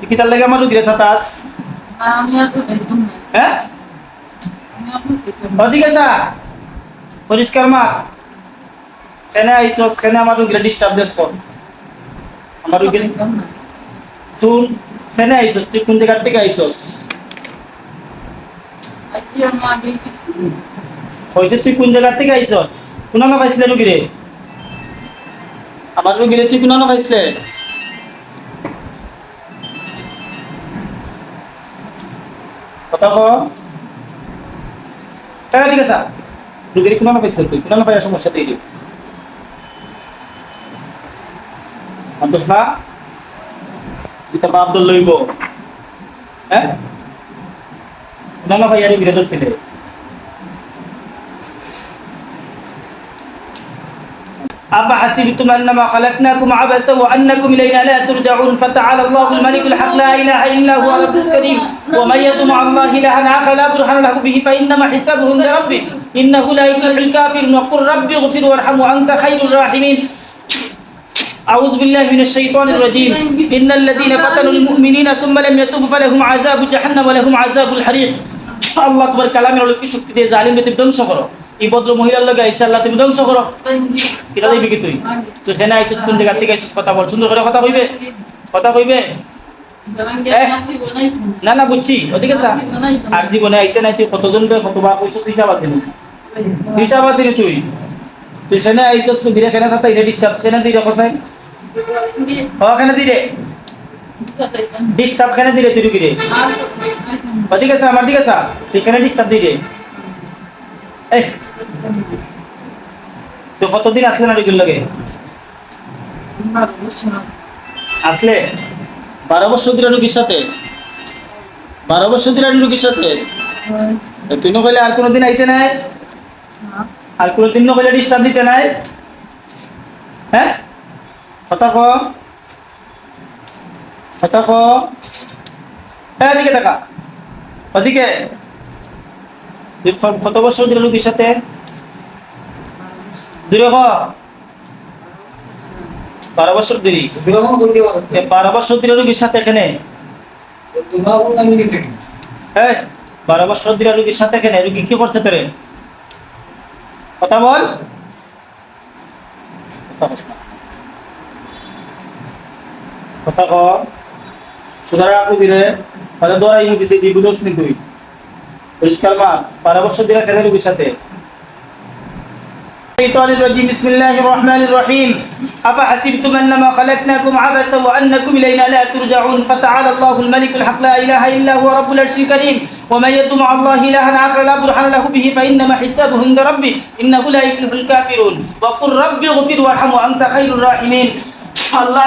তুই কি তার লাগে আমার রুগীরে সাতাস হ্যাঁ? ঠিক আছে পরিষ্কার মা। কেনে আইসস কেনে আমার রুগীরে ডিস্টার্ব দেস কর। আমার রুগীর শুন কেনে আইসস তুই কোন জায়গার থেকে আইসস? হয়েছে তুই কোন জায়গার থেকে আইসস? কোন না পাইছিলে রুগীরে? আমার রুগীরে তুই কোন না পাইছিলে? কথা ক হ্যাঁ ঠিক আছে রুগীরে কোন না পাইছিলে তুই কোন না পাইয়া সমস্যা দিও। সন্তোষ না, তুই তোর বাপ দল লইব হ্যাঁ? কোন না পাইয়া রুগীরে ধরছিলে أفحسبتم أنما خلقناكم عبثا وأنكم إلينا لا ترجعون فتعالى الله الملك الحق لا إله إلا هو رب الكريم ومن يدعو مع الله إلها آخر لا برهان له به فإنما حسابه عند ربه إنه لا يفلح الكافرون وقل ربي اغفر وارحم وأنت خير الراحمين أعوذ بالله من الشيطان الرجيم إن الذين فتنوا المؤمنين ثم لم يتوبوا فلهم عذاب جهنم ولهم عذاب الحريق আল্লাহ তোমার কালামের অলৌকিক শক্তি দিয়ে জালিম তুমি ধ্বংস করো এই ভদ্র মহিলার লগে আইসা আল্লাহ তুমি ধ্বংস করো। কিরা দিবি কি তুই? তুই সেনা আইসিস কোন জায়গা থেকে আইসিস কথা বল। সুন্দর করে কথা কইবে? কথা কইবে? না না বুঝছি। ওদিকে সা আর জীবনে আইতে নাই তুই কতজন রে? কতবার কইছস হিসাব আছে নি? হিসাব আছে তুই? তুই সেনা আইসিস কোন দিনে সেনা সাথে এটা ডিস্টার্ব সেনা দিরে কসাই। হ কেন? দিরে ডিস্টার্ব কেন দিরে তুই রুগীরে ওদিকে সা আমার দিকে সা তুই কেন ডিস্টার্ব দিরে এই তুই কতদিন আসলে না রুগীর লগে? আসলে? বারো বছর দিলা রুগীর সাথে? বারো বছর দিলা রুগীর সাথে? তুই নকলে আর কোনোদিন আইতে নাই? আর কোনোদিন নকলে ডিস্টার্ব দিতে নাই? হ্যাঁ? কথা ক। কথা ক। হ্যাঁ এদিকে দেখা। ওদিকে। কত বছর দিলা রুগীর সাথে? বারো বছর দেরি বারো দিলা রুগীর সাথে এখানে? বারো বছর দিলা রুগীর সাথে এখানে। রুগী কি করছে তোরে? কথা বল। কথা ক। দৌড়াই দিছে দি বুঝোস নি তুই। পরিষ্কার মা বারো বছর দিলা খেলে রুগীর সাথে। الشيطان الرجيم. بسم الله الرحمن الرحيم. أفحسبتم أنما خلقناكم عبثا وأنكم إلينا لا ترجعون؟ فتعالى الله الملك الحق لا إله إلا هو رب العرش الكريم. ومن يدعو مع الله إلها آخر لا برهان له به فإنما حسابه عند ربه. إنه لا يفلح الكافرون. وقل رب اغفر وارحم وأنت خير الراحمين. الله